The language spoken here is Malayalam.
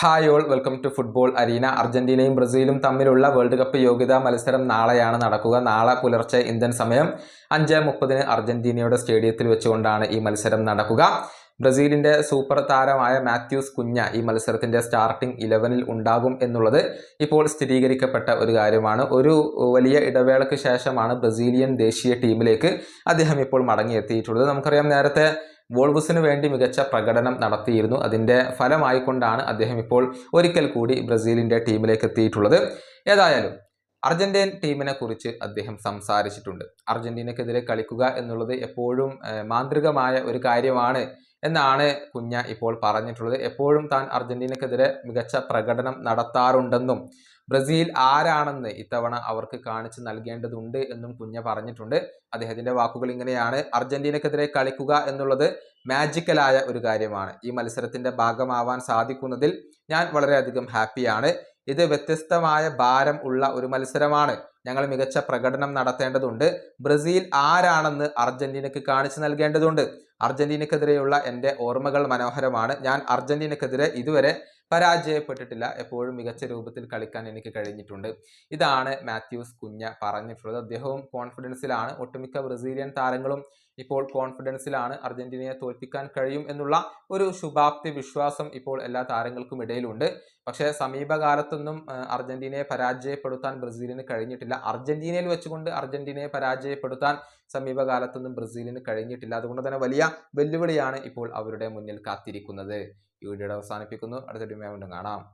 Hi all welcome to football arena അർജന്റീനയും ബ്രസീലും തമ്മിലുള്ള വേൾഡ് കപ്പ് യോഗ്യതാ മത്സരം നാളെയാണ് നടക്കുക. നാളെ പുലർച്ചെ ഇന്ത്യൻ സമയം അഞ്ച് മുപ്പതിന് അർജന്റീനയുടെ സ്റ്റേഡിയത്തിൽ വെച്ചുകൊണ്ടാണ് ഈ മത്സരം നടക്കുക. ബ്രസീലിന്റെ സൂപ്പർ താരമായ മാത്യൂസ് കുഞ്ഞ ഈ മത്സരത്തിന്റെ സ്റ്റാർട്ടിംഗ് ഇലവനിൽ ഉണ്ടാകും എന്നുള്ളത് ഇപ്പോൾ സ്ഥിരീകരിക്കപ്പെട്ട ഒരു കാര്യമാണ്. ഒരു വലിയ ഇടവേളയ്ക്ക് ശേഷമാണ് ബ്രസീലിയൻ ദേശീയ ടീമിലേക്ക് അദ്ദേഹം ഇപ്പോൾ മടങ്ങിയെത്തിയിട്ടുള്ളത്. നമുക്കറിയാം നേരത്തെ വോൾവസിന് വേണ്ടി മികച്ച പ്രകടനം നടത്തിയിരുന്നു. അതിന്റെ ഫലമായിക്കൊണ്ടാണ് അദ്ദേഹം ഇപ്പോൾ ഒരിക്കൽ കൂടി ബ്രസീലിന്റെ ടീമിലേക്ക് എത്തിയിട്ടുള്ളത്. ഏതായാലും അർജന്റീൻ ടീമിനെ കുറിച്ച് അദ്ദേഹം സംസാരിച്ചിട്ടുണ്ട്. അർജന്റീനക്കെതിരെ കളിക്കുക എന്നുള്ളത് എപ്പോഴും മാന്ത്രികമായ ഒരു കാര്യമാണ് എന്നാണ് കുഞ്ഞ ഇപ്പോൾ പറഞ്ഞിട്ടുള്ളത്. എപ്പോഴും താൻ അർജന്റീനക്കെതിരെ മികച്ച പ്രകടനം നടത്താറുണ്ടെന്നും ബ്രസീൽ ആരാണെന്ന് ഇത്തവണ അവർക്ക് കാണിച്ചു നൽകേണ്ടതുണ്ട് എന്നും കുഞ്ഞ പറഞ്ഞിട്ടുണ്ട്. അദ്ദേഹത്തിന്റെ വാക്കുകൾ ഇങ്ങനെയാണ്. അർജന്റീനക്കെതിരെ കളിക്കുക എന്നുള്ളത് മാജിക്കലായ ഒരു കാര്യമാണ്. ഈ മത്സരത്തിന്റെ ഭാഗമാവാൻ സാധിക്കുന്നതിൽ ഞാൻ വളരെയധികം ഹാപ്പിയാണ് ഇത് വ്യത്യസ്തമായ ഭാരം ഉള്ള ഒരു മത്സരമാണ്. ഞങ്ങൾ മികച്ച പ്രകടനം നടത്തേണ്ടതുണ്ട്. ബ്രസീൽ ആരാണെന്ന് അർജന്റീനക്ക് കാണിച്ചു നൽകേണ്ടതുണ്ട്. അർജന്റീനക്കെതിരെയുള്ള എന്റെ ഓർമ്മകൾ മനോഹരമാണ്. ഞാൻ അർജന്റീനക്കെതിരെ ഇതുവരെ പരാജയപ്പെട്ടിട്ടില്ല. എപ്പോഴും മികച്ച രൂപത്തിൽ കളിക്കാൻ എനിക്ക് കഴിഞ്ഞിട്ടുണ്ട്. ഇതാണ് മാത്യൂസ് കുഞ്ഞ പറഞ്ഞിട്ടുള്ളത്. അദ്ദേഹവും കോൺഫിഡൻസിലാണ്. ഒട്ടുമിക്ക ബ്രസീലിയൻ താരങ്ങളും ഇപ്പോൾ കോൺഫിഡൻസിലാണ് അർജന്റീനയെ തോൽപ്പിക്കാൻ കഴിയും എന്നുള്ള ഒരു ശുഭാപ്തി വിശ്വാസം ഇപ്പോൾ എല്ലാ താരങ്ങൾക്കും ഇടയിലുണ്ട്. പക്ഷേ സമീപകാലത്തൊന്നും അർജന്റീനയെ പരാജയപ്പെടുത്താൻ ബ്രസീലിന് കഴിഞ്ഞിട്ടില്ല. അർജന്റീനയിൽ വെച്ചുകൊണ്ട് അർജന്റീനയെ പരാജയപ്പെടുത്താൻ സമീപകാലത്തൊന്നും ബ്രസീലിന് കഴിഞ്ഞിട്ടില്ല. അതുകൊണ്ട് തന്നെ വലിയ വെല്ലുവിളിയാണ് ഇപ്പോൾ അവരുടെ മുന്നിൽ കാത്തിരിക്കുന്നത്. ഈ വീഡിയോയുടെ അവസാനിപ്പിക്കുന്നു. അടുത്ത വീണ്ടും കാണാം.